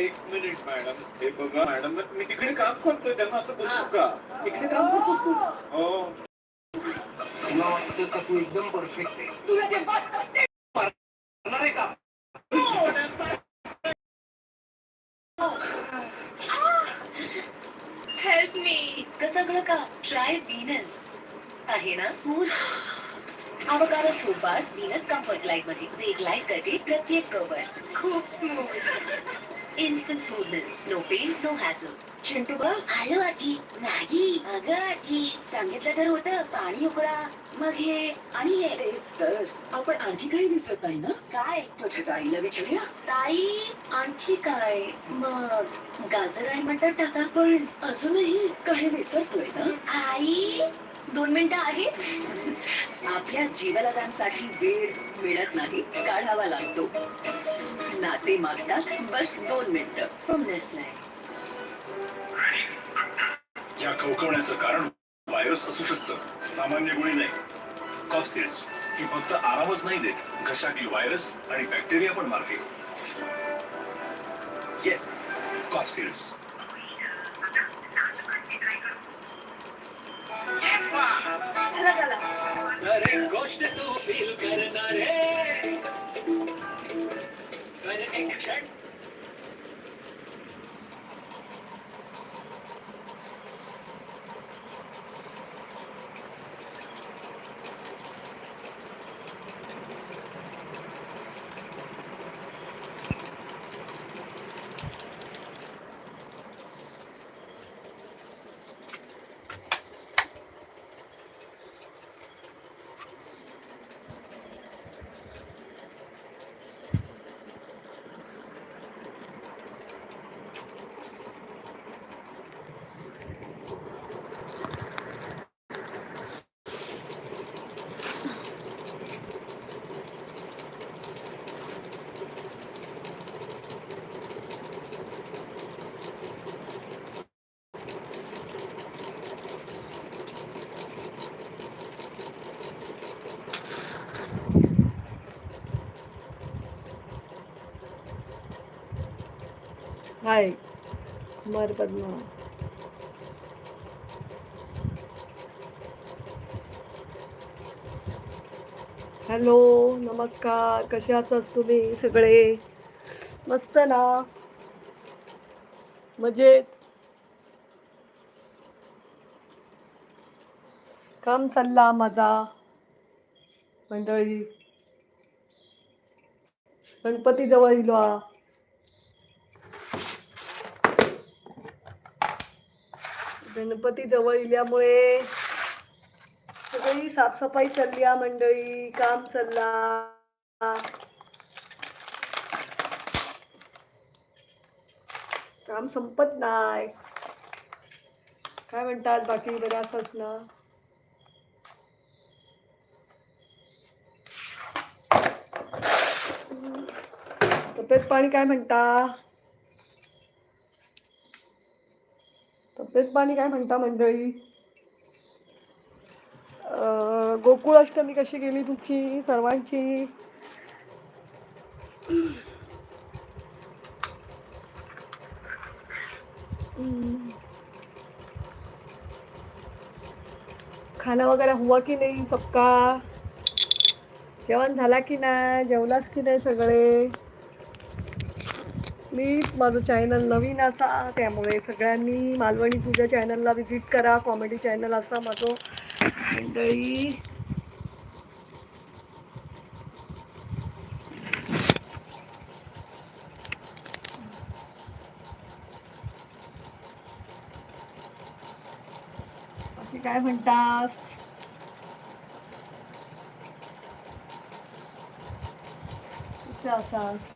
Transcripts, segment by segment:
एक minute madam हे बघा मॅडम मी तिकडे काम करतोय त्यांना असं बोलतो का इकडे काम करतोस तू. हो. तुला वाटतं का तू एकदम परफेक्ट आहे? तुला जे वाटतं ते करणार आहे का? हेल्प मी इतकं सगळं का? ट्राय व्हीनस आहे ना? स्मूथ अवकारा सोपास व्हीनस कंफर्ट लाईट मध्ये. जे एक लाईट करते प्रत्येक कवर खूप smooth instant smoothness no pain no hassle Chintu बा आलो आजी. मॅगी अगं आजी. सांगितलं तर होतं. पाणी उकळा. मग हे आणि हे. तेच तर. आपण आणखी काही विसरत नाही ना? काय? तुझ्या ताईला विचारूया. ताई आणखी काय? मग गाजर आणि मटर टाका पण. अजूनही काही विसरतोय ना? आई दोन मिनिटं आहे आपल्या जीवलगांसाठी वेळ मिळत नाही. काढावा लागतो. नाते मागतात. बस दोन मिनिटं. फ्रॉम नेसलाय या खवखवण्याचं कारण व्हायरस असू शकतं. सामान्य गुणी नाही. कॉफसिल्स ही फक्त आरामच नाही देत. घशातील व्हायरस आणि बॅक्टेरिया पण मारते. येस चला अरे गोष्ट तू फील करणार रे कुमार पद्मा हॅलो नमस्कार. कसे असाच तुम्ही सगळे? मस्त ना. मजेत. काम चालला माझा. मंडळी. गणपती जवळ इलो गणपती जवळ इल्यामुळे सगळी साफसफाई चालली आहे मंडळी काम चालला. काम संपत नाही काय म्हणतात बाकी बरं असंच ना तब्येत पाणी काय म्हणता? तब्येत पाणी काय म्हणता मंडळी? गोकुळाष्टमी गोकुळ अष्टमी कशी गेली तुमची सर्वांची? खाना वगैरे हुआ की नाही सबका? जेवण झाला की नाही जेवलास की नाही सगळे? मीच माझं चॅनल नवीन असा त्यामुळे सगळ्यांनी मालवणी पूजा चॅनलला व्हिजिट करा कॉमेडी चॅनल असा माझं. मंडळी. काय म्हणतास? असास?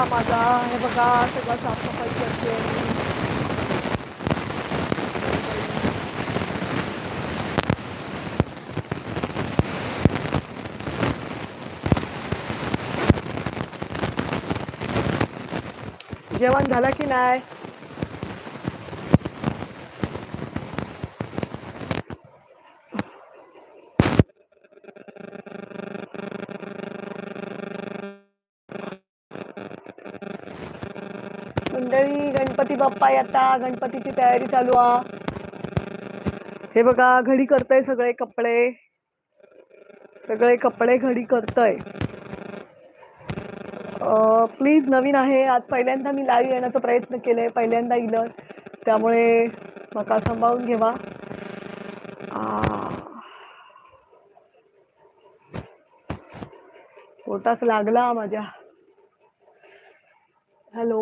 झाला माझा. हे बघा सगळं साफसफाई करते जेवण झालं की नाही? गणपती बाप्पा येता गणपतीची तयारी चालू आ. हे बघा घडी करतय सगळे कपडे. सगळे कपडे घडी करतय. प्लीज नवीन आहे. आज पहिल्यांदा मी लाईव्ह येण्याचा प्रयत्न केले पहिल्यांदा इलं. त्यामुळे मका सांभाळून घेवा. पोटात पोटाक लागला माझ्या. Hello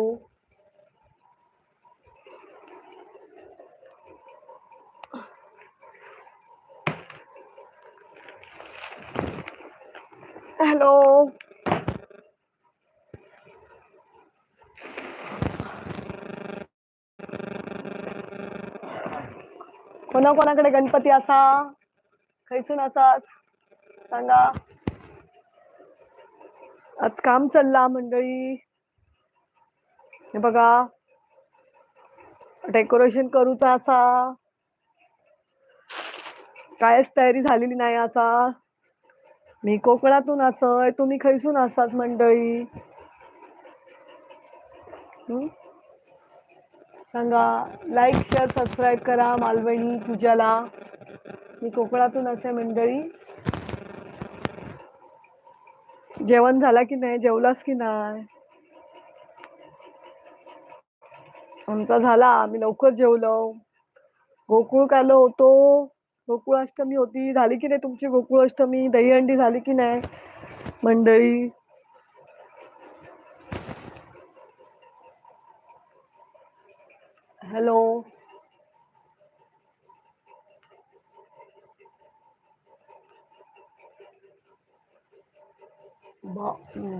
hello. कोणा कोणाकडे गणपती असा? खैसून असाच सांगा. आज काम चालला मंडळी. हे बघा. डेकोरेशन करूचा असा. कायच तयारी झालेली नाही असा. मी कोकणातून असय तुम्ही खैसून असाच मंडळी. सांगा लाईक शेअर सबस्क्राईब करा मालवणी पूजाला. मी कोकणातून असे मंडळी. जेवण झाला की नाही? जेवलास की नाही? आमचा झाला. आम्ही लवकर जेवलो. गोकुळ कालो होतो. गोकुळाष्टमी होती. झाली की नाही तुमची गोकुळाष्टमी? दहीहंडी झाली की नाही? मंडळी. हॅलो.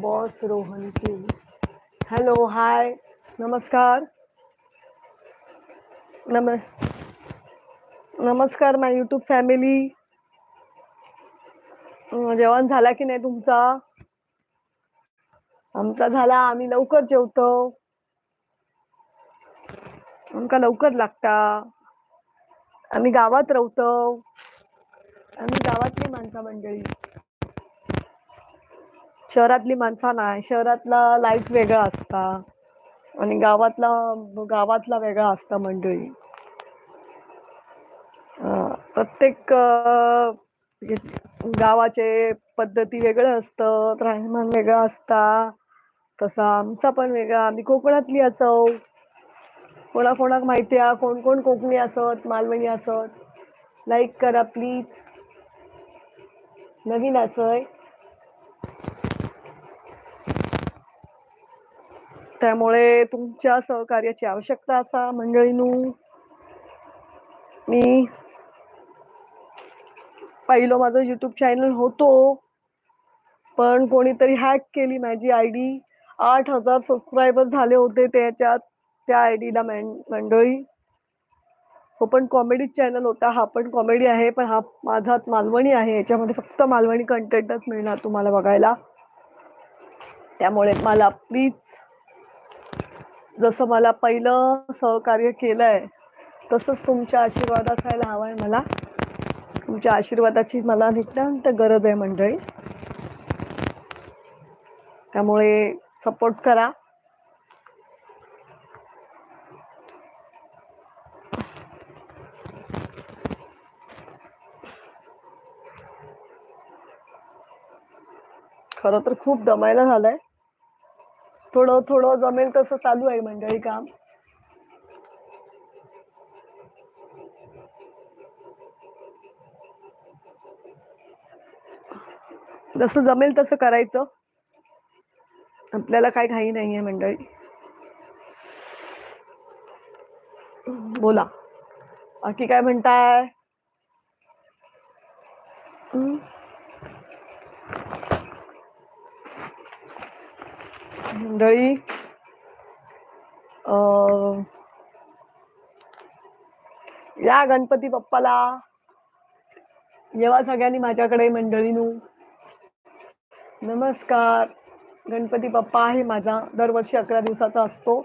बॉस रोहन की. Hello, hi. नमस्कार. नम नमस्कार माय यूट्यूब फॅमिली जेवण झाला की नाही तुमचा? आमचा झाला आम्ही लवकर जेवतो. आमका लवकर लागता. आम्ही गावात राहतो आम्ही गावातली माणसं मंडळी. शहरातली माणसं नाही शहरातला लाईफ वेगळा असता. आणि गावातला गावातला वेगळा असता मंडळी. प्रत्येक म्हणजे गावाचे पद्धती वेगळं असतं राहणीमान वेगळं असता तसा आमचा पण वेगळा. आम्ही कोकणातली असो कोणा कोणाक माहिती आहे कोण कोण कोकणी असत मालवणी असत. लाईक करा प्लीज नवीन असय त्यामुळे तुमच्या सहकार्याची आवश्यकता असा मंडळीनू. मी पहिलं माझं युट्यूब चॅनल होतो पण कोणीतरी हॅक केली माझी आय डी आठ हजार सबस्क्रायबर झाले होते त्याच्यात त्या आय डीला मंडळी. हो पण कॉमेडी चॅनल होता हा पण कॉमेडी आहे पण हा माझा मालवणी आहे याच्यामध्ये फक्त मालवणी कंटेंटच मिळणार तुम्हाला बघायला. त्यामुळे मला प्लीज जसं मला पहिलं सहकार्य केलंय तसंच तुमचा आशीर्वाद असायला आहे मला. तुमच्या आशीर्वादाची मला नितांत गरज आहे मंडळी. त्यामुळे सपोर्ट करा. खरं तर खूप दमायला झालंय. थोडं थोडं जमेल तसं चालू आहे मंडळी काम. जसं जमेल तसं करायचं. आपल्याला काय घाई आहे मंडळी. बोला. बाकी काय म्हणताय? मंडळी या गणपती बाप्पाला येवा सगळ्यांनी माझ्याकडे मंडळीनू नमस्कार. गणपती बाप्पा आहे माझा. दरवर्षी अकरा दिवसाचा असतो.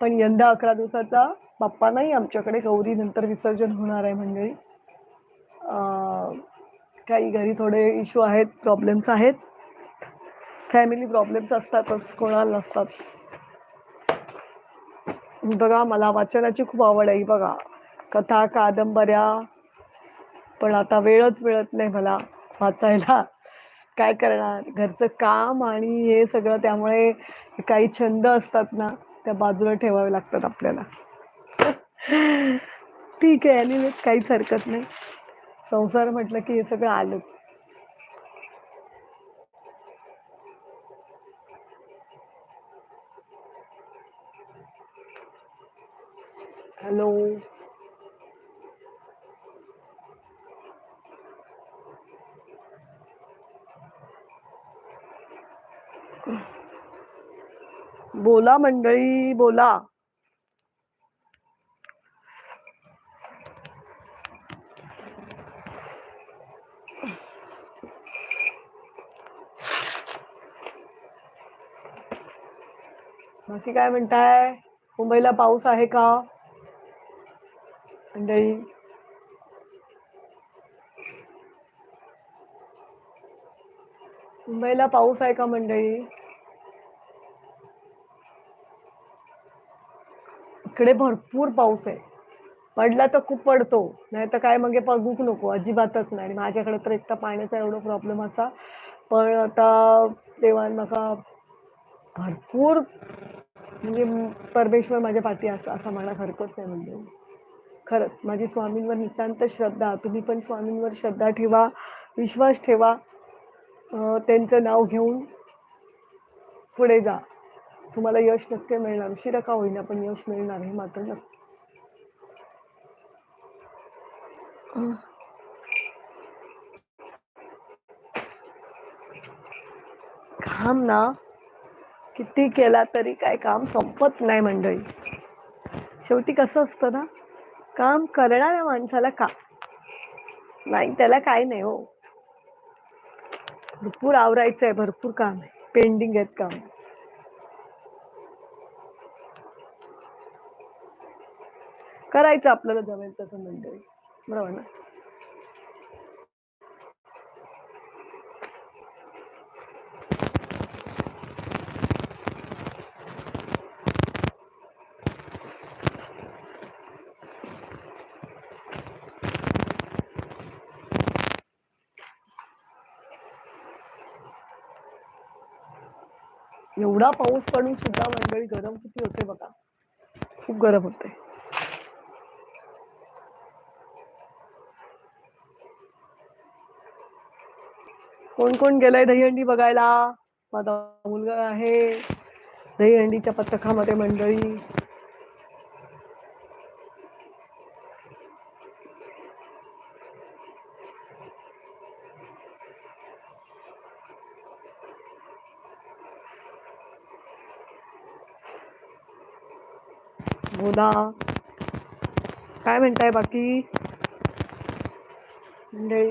पण यंदा अकरा दिवसाचा बाप्पा नाही आमच्याकडे गौरी नंतर विसर्जन होणार आहे मंडळी. काही घरी थोडे इश्यू आहेत प्रॉब्लेम्स आहेत. फॅमिली प्रॉब्लेम्स असतातच कोणाला नसतात. बघा मला वाचनाची खूप आवड आहे बघा. कथा कादंबऱ्या पण आता वेळच मिळत नाही मला वाचायला. काय करणार? घरचं काम आणि हे सगळं त्यामुळे काही छंद असतात ना त्या बाजूला ठेवावे लागतात आपल्याला. ठीक आहे आणि काहीच हरकत नाही. संसार म्हटलं की हे सगळं आलंच हॅलो बोला मंडळी बोला. बाकी काय म्हणताय? मुंबईला पाऊस आहे का? मंडळी. मुंबईला पाऊस आहे का मंडळी? इकडे भरपूर पाऊस आहे. पडला तर खूप पडतो नाही तर काय मग पगूक बघूक नको अजिबातच नाही. आणि माझ्याकडे तर एक तर पाण्याचा एवढा प्रॉब्लेम असा. पण आता देवान नका भरपूर म्हणजे परमेश्वर माझ्या पाठी असं असं म्हणा हरकत नाही म्हणजे खरंच माझी स्वामींवर नितांत श्रद्धा तुम्ही पण स्वामींवर श्रद्धा ठेवा विश्वास ठेवा. त्यांचं नाव घेऊन पुढे जा. तुम्हाला यश नक्की मिळणार. उशिरा का होईना पण यश मिळणार हे मात्र नक्की. काम ना किती केला तरी काय काम संपत नाही मंडळी. शेवटी कसं असतं ना काम करणाऱ्या माणसाला का? नाही त्याला काय नाही हो. भरपूर आवरायचं आहे भरपूर काम आहे. पेंडिंग आहेत काम. करायचं आपल्याला जमेल तसं मंडळी. बरोबर ना? एवढा पाऊस पडून सुद्धा मंडळी गरम किती होते बघा. खूप गरम होते. कोण कोण गेलाय दहीहंडी बघायला? माझा मुलगा आहे. दहीहंडीच्या पथकामध्ये मंडळी. बोला. काय म्हणताय बाकी? मंडळी.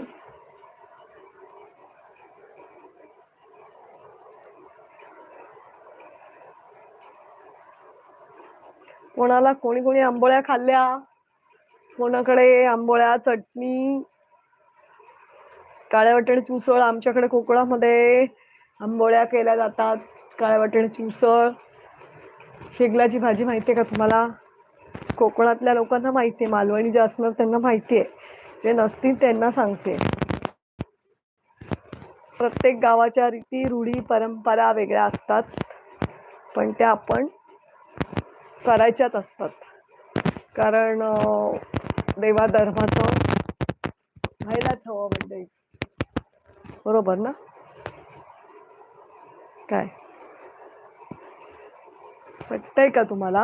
कोणाला कोणी कोणी आंबोळ्या खाल्ल्या? कोणाकडे आंबोळ्या चटणी? काळ्या वाटाण्याची उसळ आमच्याकडे कोकणामध्ये आंबोळ्या केल्या जातात. काळ्या वाटाण्याची उसळ शेगलाची भाजी माहिती आहे का तुम्हाला? कोकणातल्या लोकांना माहिती आहे मालवणी जे असणार त्यांना माहिती आहे जे नसतील त्यांना सांगते. प्रत्येक गावाच्या रीती रूढी परंपरा वेगळ्या असतात. पण त्या आपण करायच्याच असतात. कारण देवा देवाधर्माचं व्हायलाच हवं म्हणजे. बरोबर ना? काय? वाटतंय का तुम्हाला?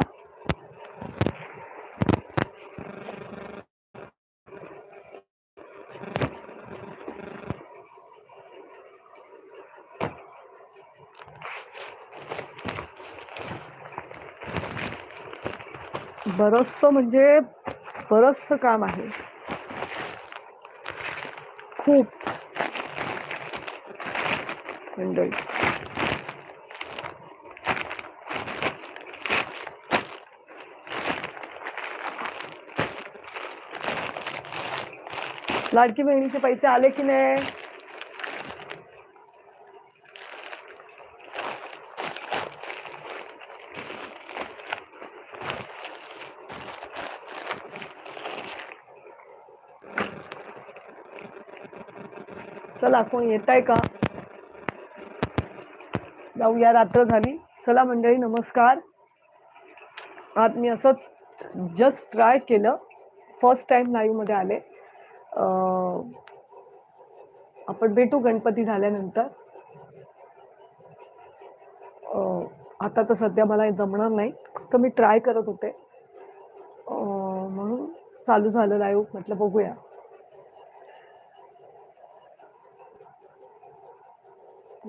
बरंचसं म्हणजे बरस काम आहे. खूप. मंडळी. लाडकी बहिणीचे पैसे आले की नाही? चला कोण येत आहे का जाऊया रात्र झाली. चला मंडळी नमस्कार. आज मी असंच जस्ट ट्राय केलं. फर्स्ट टाइम लाईव्हमध्ये आले. आपण भेटू गणपती झाल्यानंतर. आता तर सध्या मला जमणार नाही. तर मी ट्राय करत होते. म्हणून चालू झालं लाईव्ह म्हटलं बघूया.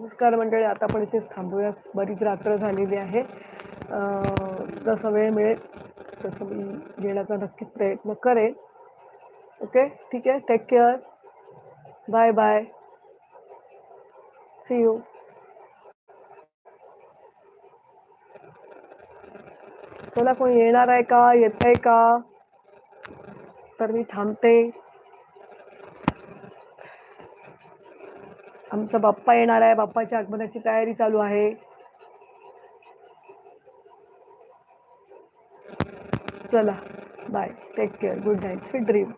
नमस्कार मंडळी आता आपण इथेच थांबूया. बरीच रात्र झालेली आहे. जसं जसा वेळ मिळेल तसं मी येण्याचा नक्कीच प्रयत्न करेन. ओके? ठीक आहे? Take care bye bye see you चला कोण येणार आहे का? येत आहे का? तर मी थांबते. आमचा बाप्पा येणार आहे. बाप्पाच्या आगमनाची तयारी चालू आहे. चला. Bye take care good night sweet dream